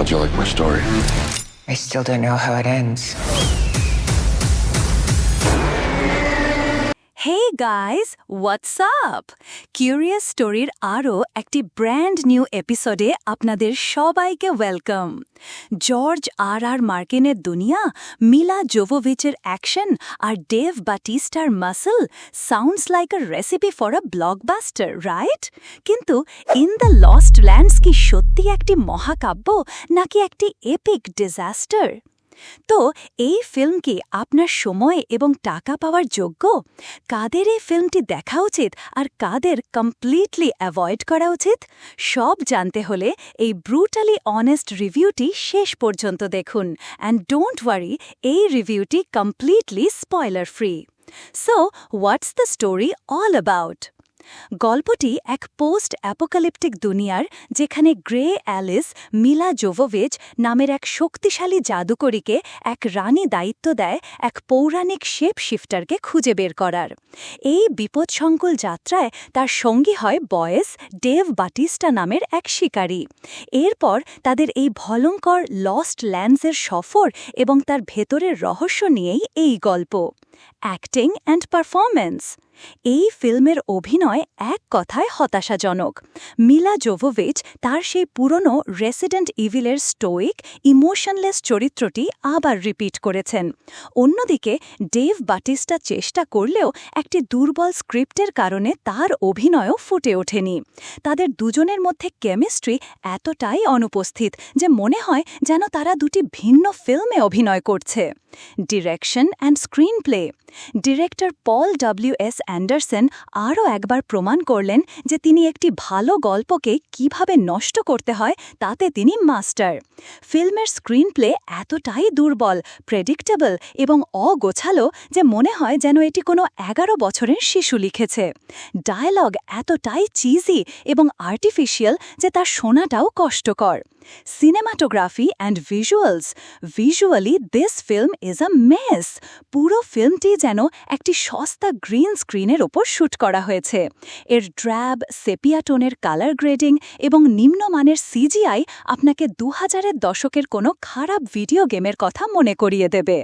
How'd you like my story? I still don't know how it ends. Hey guys what's up curious স্টোরির আরও একটি brand new এপিসোডে আপনাদের সবাইকে welcome George আর আর মার্কিনের দুনিয়া মিলা জোভোভিচের অ্যাকশন আর Dave বাটিস্টার muscle sounds like a recipe for a blockbuster right কিন্তু ইন দ্য লস্ট ল্যান্ডস কি সত্যি একটি মহাকাব্য নাকি একটি এপিক ডিজাস্টার তো এই ফিল্ম কি আপনার সময় এবং টাকা পাওয়ার যোগ্য? কাদের এই ফিল্মটি দেখা উচিত আর কাদের কমপ্লিটলি অ্যাভয়েড করা উচিত? সব জানতে হলে এই ব্রুটালি অনেস্ট রিভিউটি শেষ পর্যন্ত দেখুন। অ্যান্ড ডোন্ট ওয়ারি এই রিভিউটি completely spoiler free so what's the story all about গল্পটি এক পোস্ট অ্যাপোকালিপটিক দুনিয়ার যেখানে গ্রে অ্যালিস মিলা জোভোভিচ নামের এক শক্তিশালী জাদুকরীকে এক রানী দায়িত্ব দেয় এক পৌরাণিক শেপ শিফটারকে খুঁজে বের করার। এই বিপদসংকুল যাত্রায় তার সঙ্গী হয় বয়েস ডেভ বাটিস্টা নামের এক শিকারী। এরপর তাদের এই ভলঙ্কর লস্ট ল্যান্ডসের সফর এবং তার ভেতরের রহস্য নিয়েই এই গল্প। অ্যাক্টিং অ্যান্ড পারফরম্যান্স এই ফিল্মের অভিনয় এক কথায় হতাশাজনক। মিলা জোভোভিচ তার সেই পুরনো রেসিডেন্ট ইভিলের স্টোইক ইমোশনলেস চরিত্রটি আবার রিপিট করেছেন। অন্যদিকে ডেভ বাটিস্টা চেষ্টা করলেও একটি দুর্বল স্ক্রিপ্টের কারণে তার অভিনয়ও ফুটে ওঠেনি। তাদের দুজনের মধ্যে কেমিস্ট্রি এতটাই অনুপস্থিত যে মনে হয় যেন তারা দুটি ভিন্ন ফিল্মে অভিনয় করছে। Direction and screenplay director Paul W S Anderson আরও একবার প্রমাণ করলেন যে তিনি একটি ভালো গল্পকে কীভাবে নষ্ট করতে হয় তাতে তিনি মাস্টার। ফিল্মের স্ক্রিন প্লে এতটাই দুর্বল প্রেডিক্টেবল এবং অগোছালো যে মনে হয় যেন এটি কোনো এগারো বছরের শিশু লিখেছে। ডায়ালগ এতটাই চিজি এবং আর্টিফিশিয়াল যে তার শোনাটাও কষ্টকর। Cinematography and visuals visually this film is a mess পুরো ফিল্মটি যেন একটি সস্তা গ্রিন স্ক্রিনের ওপর শ্যুট করা হয়েছে। এর ড্র্যাব সেপিয়াটোনের কালার গ্রেডিং এবং নিম্নমানের সিজিআই আপনাকে দু হাজারের দশকের কোনো খারাপ ভিডিও গেমের কথা মনে করিয়ে দেবে।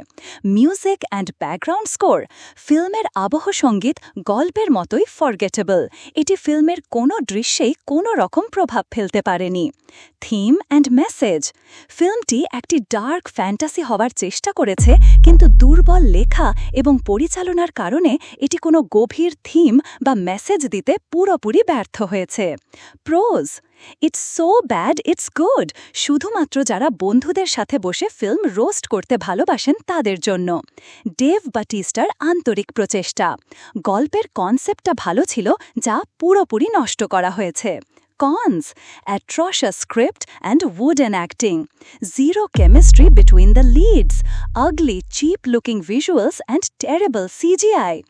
মিউজিক অ্যান্ড ব্যাকগ্রাউন্ড স্কোর ফিল্মের আবহ সংগীত গল্পের মতোই ফরগেটেবল এটি ফিল্মের কোনো দৃশ্যেই কোনো রকম প্রভাব ফেলতে পারেনি। থিম অ্যান্ড মেসেজ ফিল্মটি একটি ডার্ক ফ্যান্টাসি হওয়ার চেষ্টা করেছে কিন্তু দুর্বল লেখা এবং পরিচালনার কারণে এটি কোনো গভীর থিম বা মেসেজ দিতে পুরোপুরি ব্যর্থ হয়েছে। Pros it's so bad it's good শুধুমাত্র যারা বন্ধুদের সাথে বসে ফিল্ম রোস্ট করতে ভালোবাসেন তাদের জন্য। ডেভ বাটিস্টার আন্তরিক প্রচেষ্টা। গল্পের কনসেপ্টটা ভালো ছিল, যা পুরোপুরি নষ্ট করা হয়েছে। Cons atrocious script and wooden acting. Zero chemistry between the leads. Ugly, cheap looking visuals and terrible CGI.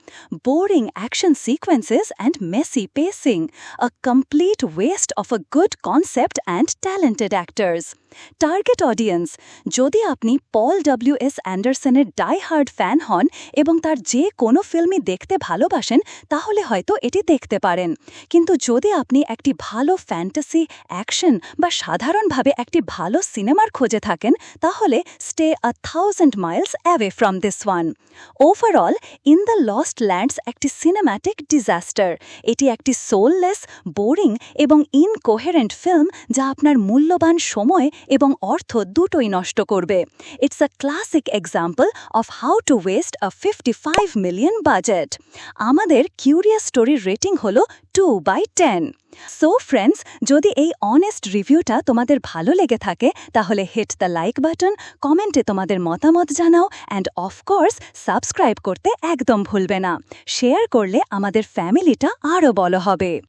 Boring action sequences and messy pacing. A complete waste of a good concept and talented actors. Target audience যদি আপনি Paul W S অ্যান্ডারসনের die hard fan হন এবং তার যে কোনো ফিল্মই দেখতে ভালোবাসেন তাহলে হয়তো এটি দেখতে পারেন কিন্তু যদি আপনি একটি ভালো ফ্যান্টাসি, অ্যাকশন বা সাধারণভাবে একটি ভালো সিনেমার খোঁজে থাকেন, তাহলে stay a thousand miles away from this one. Overall, in the lost lands একটি সিনেম্যাটিক ডিজাস্টার। এটি একটি সোললেস, বোরিং এবং ইনকোহেরেন্ট ফিল্ম যা আপনার মূল্যবান সময় এবং অর্থ দুটোই নষ্ট করবে। It's a classic example of how to waste a fifty five million budget. আমাদের কিউরিয়াস স্টোরির রেটিং হল two by ten so friends যদি এই অনেস্ট রিভিউটা তোমাদের ভালো লেগে থাকে, তাহলে হিট দ্য লাইক বাটন কমেন্টে তোমাদের মতামত জানাও অ্যান্ড অফকোর্স সাবস্ক্রাইব করতে একদম ভুলবে না। শেয়ার করলে আমাদের ফ্যামিলিটা আরও বলো হবে।